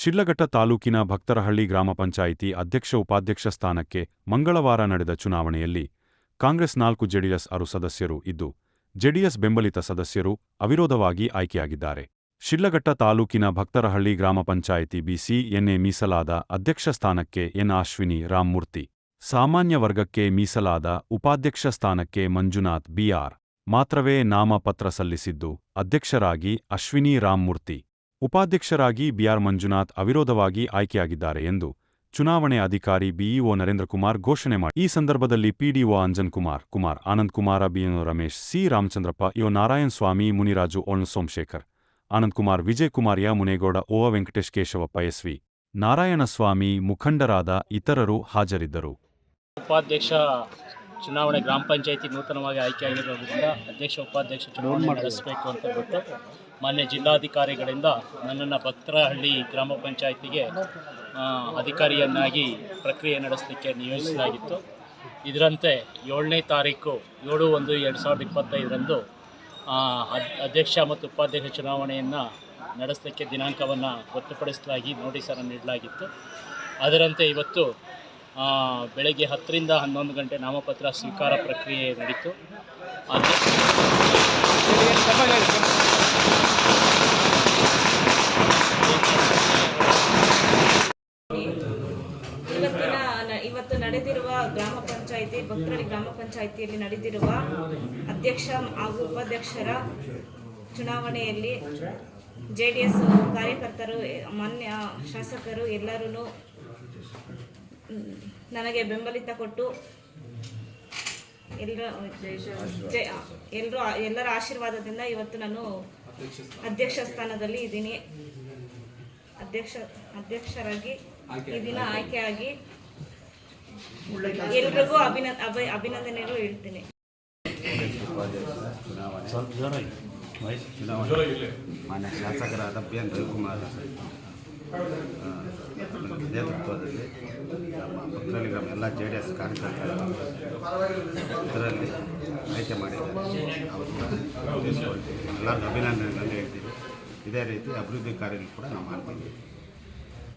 ಶಿಡ್ಲಘಟ್ಟ ತಾಲೂಕಿನ ಭಕ್ತರಹಳ್ಳಿ ಗ್ರಾಮ ಪಂಚಾಯಿತಿ ಅಧ್ಯಕ್ಷ ಉಪಾಧ್ಯಕ್ಷ ಸ್ಥಾನಕ್ಕೆ ಮಂಗಳವಾರ ನಡೆದ ಚುನಾವಣೆಯಲ್ಲಿ ಕಾಂಗ್ರೆಸ್ ನಾಲ್ಕು ಜೆಡಿಎಸ್ ಆರು ಸದಸ್ಯರು ಇದ್ದು, ಜೆಡಿಎಸ್ ಬೆಂಬಲಿತ ಸದಸ್ಯರು ಅವಿರೋಧವಾಗಿ ಆಯ್ಕೆಯಾಗಿದ್ದಾರೆ. ಶಿಡ್ಲಘಟ್ಟ ತಾಲೂಕಿನ ಭಕ್ತರಹಳ್ಳಿ ಗ್ರಾಮ ಪಂಚಾಯಿತಿ ಬಿಸಿಎನ್ಎ ಮೀಸಲಾದ ಅಧ್ಯಕ್ಷ ಸ್ಥಾನಕ್ಕೆ ಎನ್ ಅಶ್ವಿನಿ ರಾಮ್ಮೂರ್ತಿ ಸಾಮಾನ್ಯ ವರ್ಗಕ್ಕೆ ಮೀಸಲಾದ ಉಪಾಧ್ಯಕ್ಷ ಸ್ಥಾನಕ್ಕೆ ಮಂಜುನಾಥ್ ಬಿಆರ್, ಮಾತ್ರವೇ ನಾಮಪತ್ರ ಸಲ್ಲಿಸಿದ್ದು, ಅಧ್ಯಕ್ಷರಾಗಿ ಅಶ್ವಿನಿ ರಾಮ್ಮೂರ್ತಿ ಉಪಾಧ್ಯಕ್ಷರಾಗಿ ಬಿಆರ್ ಮಂಜುನಾಥ್ ಅವಿರೋಧವಾಗಿ ಆಯ್ಕೆಯಾಗಿದ್ದಾರೆ ಎಂದು ಚುನಾವಣೆ ಅಧಿಕಾರಿ ಬಿಇಒ ನರೇಂದ್ರಕುಮಾರ್ ಘೋಷಣೆ ಮಾಡಿ. ಈ ಸಂದರ್ಭದಲ್ಲಿ PDO Anjan Kumar Kumar Anand Kumara BNO Ramesh, C Ramachandrappa ಯೋ ನಾರಾಯಣ್ ಸ್ವಾಮಿ, ಮುನಿರಾಜು ಓಣ್ ಸೋಮಶೇಖರ್, ಆನಂದ್ ಕುಮಾರ್, ವಿಜಯ್ ಕುಮಾರ್ ಯ ಮುನೇಗೌಡ, ಓ ವೆಂಕಟೇಶ್ ಕೇಶವಪ್ಪ ಎಸ್ವಿ ನಾರಾಯಣಸ್ವಾಮಿ ಮುಖಂಡರಾದ ಇತರರು ಹಾಜರಿದ್ದರು. ಉಪಾಧ್ಯಕ್ಷ ಚುನಾವಣೆ ಗ್ರಾಮ ಪಂಚಾಯತಿ ನೂತನವಾಗಿ ಆಯ್ಕೆಯಾಗಿರೋದ್ರಿಂದ ಅಧ್ಯಕ್ಷ, ಉಪಾಧ್ಯಕ್ಷ ಚುನಾವಣೆ ನಡೆಸಬೇಕು ಅಂತ ಗೊತ್ತು ಮಾನ್ಯ ಜಿಲ್ಲಾಧಿಕಾರಿಗಳಿಂದ ನನ್ನನ್ನು ಭಕ್ತರಹಳ್ಳಿ ಗ್ರಾಮ ಪಂಚಾಯತಿಗೆ ಅಧಿಕಾರಿಯನ್ನಾಗಿ ಪ್ರಕ್ರಿಯೆ ನಡೆಸಲಿಕ್ಕೆ ನಿಯೋಜಿಸಲಾಗಿತ್ತು. ಇದರಂತೆ ಏಳನೇ ತಾರೀಕು ಏಳು ಒಂದು ಎರಡು ಸಾವಿರದ ಇಪ್ಪತ್ತೈದರಂದು ಅಧ್ಯಕ್ಷ ಮತ್ತು ಉಪಾಧ್ಯಕ್ಷ ಚುನಾವಣೆಯನ್ನು ನಡೆಸಲಿಕ್ಕೆ ದಿನಾಂಕವನ್ನು ಗೊತ್ತುಪಡಿಸಲಾಗಿ ನೋಟಿಸನ್ನು ನೀಡಲಾಗಿತ್ತು. ಅದರಂತೆ ಇವತ್ತು ಬೆಳಗ್ಗೆ ಹತ್ತರಿಂದ ಹನ್ನೊಂದು ಗಂಟೆ ನಾಮಪತ್ರ ಸ್ವೀಕಾರ ಪ್ರಕ್ರಿಯೆ ನಡೀತು. ಇವತ್ತು ನಡೆದಿರುವ ಗ್ರಾಮ ಪಂಚಾಯಿತಿ, ಭಕ್ತರಳ್ಳಿ ಗ್ರಾಮ ಪಂಚಾಯಿತಿಯಲ್ಲಿ ನಡೆದಿರುವ ಅಧ್ಯಕ್ಷ ಹಾಗೂ ಉಪಾಧ್ಯಕ್ಷರ ಚುನಾವಣೆಯಲ್ಲಿ ಜೆ ಡಿ ಎಸ್ ಕಾರ್ಯಕರ್ತರು, ಮಾನ್ಯ ಶಾಸಕರು ಎಲ್ಲರೂ ನನಗೆ ಬೆಂಬಲಿತ ಕೊಟ್ಟು ಎಲ್ಲರ ಎಲ್ಲರೂ ಎಲ್ಲರ ಆಶೀರ್ವಾದದಿಂದ ಇವತ್ತು ನಾನು ಅಧ್ಯಕ್ಷ ಸ್ಥಾನದಲ್ಲಿ ಇದ್ದೀನಿ. ಅಧ್ಯಕ್ಷ, ಅಧ್ಯಕ್ಷರಾಗಿ ಈ ದಿನ ಆಯ್ಕೆಯಾಗಿ ಎಲ್ರಿಗೂ ಅಭಿನ, ಅಭಿ, ಅಭಿನಂದನೆಗಳು ಹೇಳ್ತೀನಿ. ಮಾನ್ಯ ಶಾಸಕರಾದ ಬಿ ಎನ್ ರವಿಕುಮಾರ್ ನಮ್ಮ ನಮ್ಮೆಲ್ಲ ಜೆ ಡಿ ಎಸ್ ಕಾರ್ಯಕರ್ತರು ಇದರಲ್ಲಿ ಆಯ್ಕೆ ಮಾಡಿದ್ದಾರೆ. ಅವ್ರನ್ನ ಎಲ್ಲರಿಗೂ ಅಭಿನಂದನೆಗಳನ್ನು ಹೇಳ್ತೀವಿ. ಇದೇ ರೀತಿ ಅಭಿವೃದ್ಧಿ ಕಾರ್ಯಗಳು ಕೂಡ ನಾವು ಮಾಡ್ತೀವಿ.